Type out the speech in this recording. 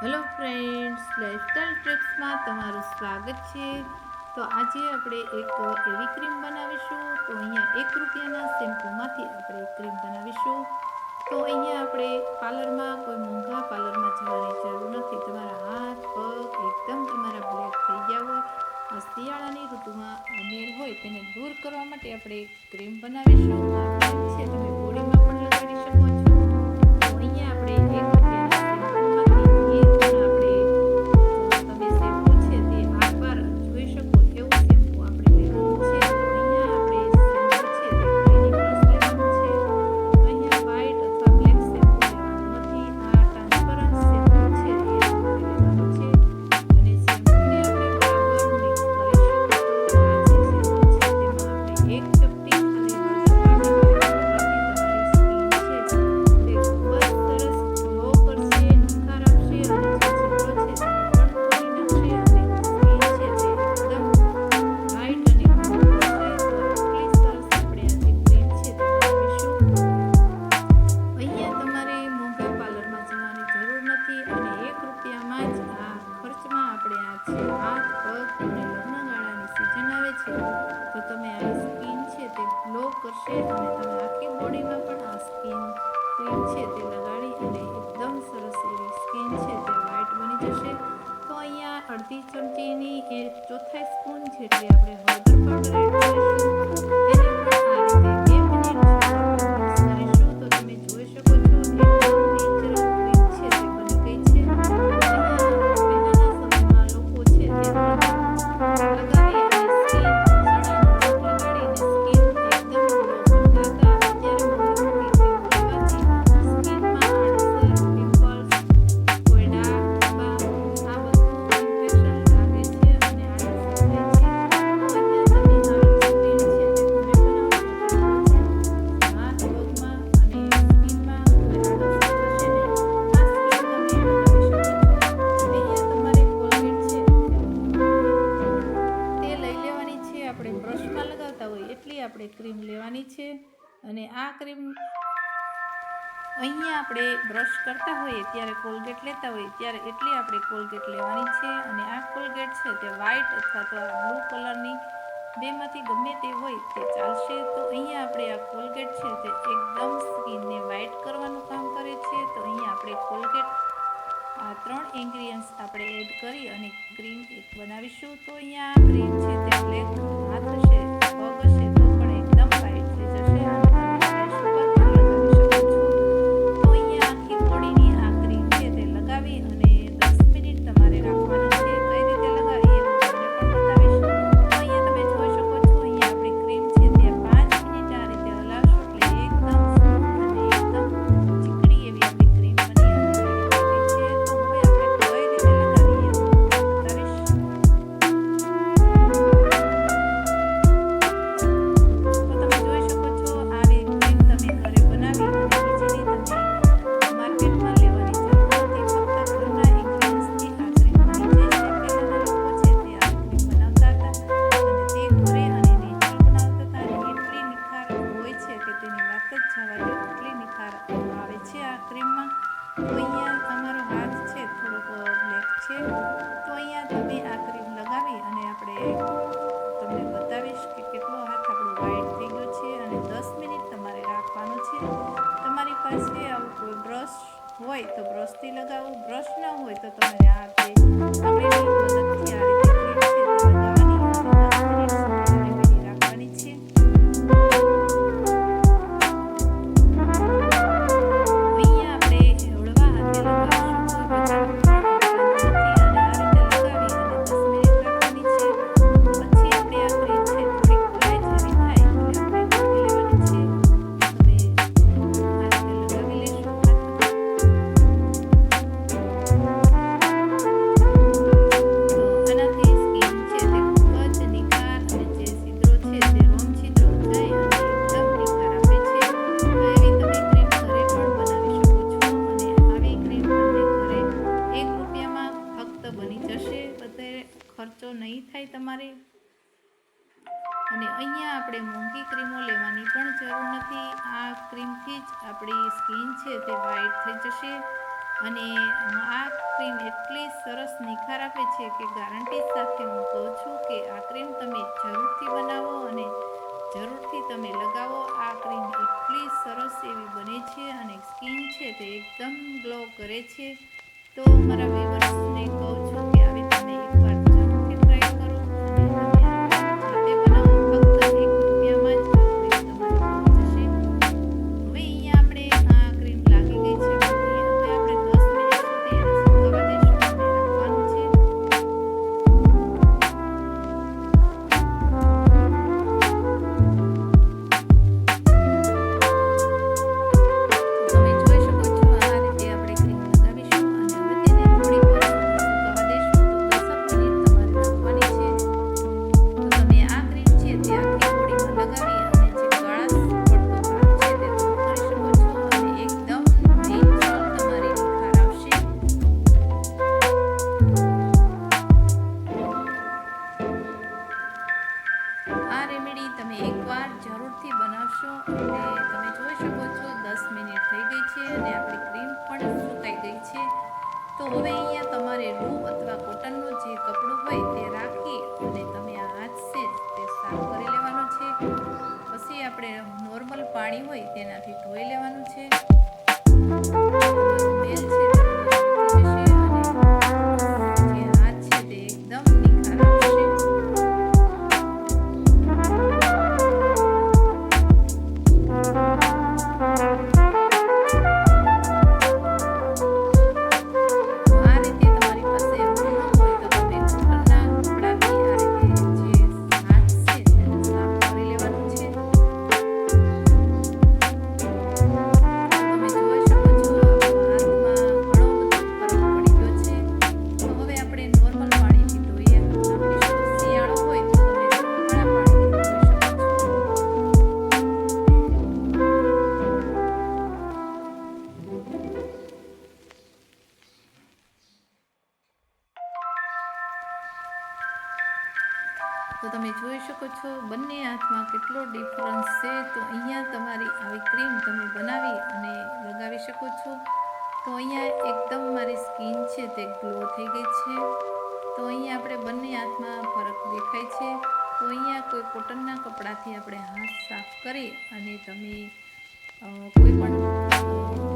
Hello friends lifestyle ટ્રિપ્સમાં તમારું સ્વાગત છે. તો આજે આપણે એક એવી ક્રીમ બનાવીશું. તો અહીંયા એક રૂપિયાના શેમ્પૂમાંથી આપણે ક્રીમ બનાવીશું. તો અહીંયા આપણે પાર્લરમાં, કોઈ મોંઘા પાર્લરમાં જવાની જરૂર નથી. તમારા હાથ, પગ એકદમ તમારા બ્લેક થઈ ગયા હોય. આ શિયાળાની ઋતુમાં અમેર હોય તેને દૂર કરવા માટે આપણે ક્રીમ બનાવીશું. છે, તમે આવે છે, તો તમે આ સ્કિન છે તે ગ્લો કરશે અને તમે આખી બોડીમાં પણ આ સ્કિન ક્રીમ છે તે લગાડી અને એકદમ સરસ એવી સ્કિન છે તે વ્હાઇટ બની જશે. તો અહીંયા અડધી ચમચીની એ ચોથાઈ સ્પૂન જેટલી આપણે હળદર પાવડર આ ક્રીમ અહીંયા આપણે બ્રશ કરતા હોઈએ ત્યારે કોલગેટ લેતા હોઈએ ત્યારે એટલી આપણે કોલગેટ લેવાની છે અને આ કોલગેટ છે તે વ્હાઇટ અથવા તો બ્લુ કલરની બેમાંથી ગમે તે હોય તે ચાલશે. તો અહીંયા આપણે આ કોલગેટ છે તે એકદમ સ્કીન અને અહીંયા આપણે મોંઘી ક્રીમો લેવાની પણ જરૂર નથી. આ ક્રીમથી જ આપણી સ્કિન છે તે વ્હાઈટ થઈ જશે અને આ ક્રીમ એટલી સરસ નિખાર આપે છે કે ગારંટી સાથે હું કહું છું કે આ ક્રીમ તમે જરૂરથી બનાવો અને જરૂરથી તમે લગાવો. આ ક્રીમ એટલી સરસ એવી બને છે અને સ્કિન છે તે એકદમ ગ્લો કરે છે. તો મારા વ્યુઅર્સને કહું છું તેનાથી તો તમે જોઈ શકો છો, બંને હાથમાં કેટલો ડિફરન્સ છે. તો અહીંયા તમારી આવી ક્રીમ તમે બનાવી અને લગાવી શકો છો. તો અહીંયા એકદમ મારી સ્કિન છે તે ગ્લો થઈ ગઈ છે. તો અહીંયા આપણે બંને હાથમાં ફરક દેખાય છે. તો અહીંયા કોઈ કોટનના કપડાથી આપણે હાથ સાફ કરી અને તમે કોઈ પણ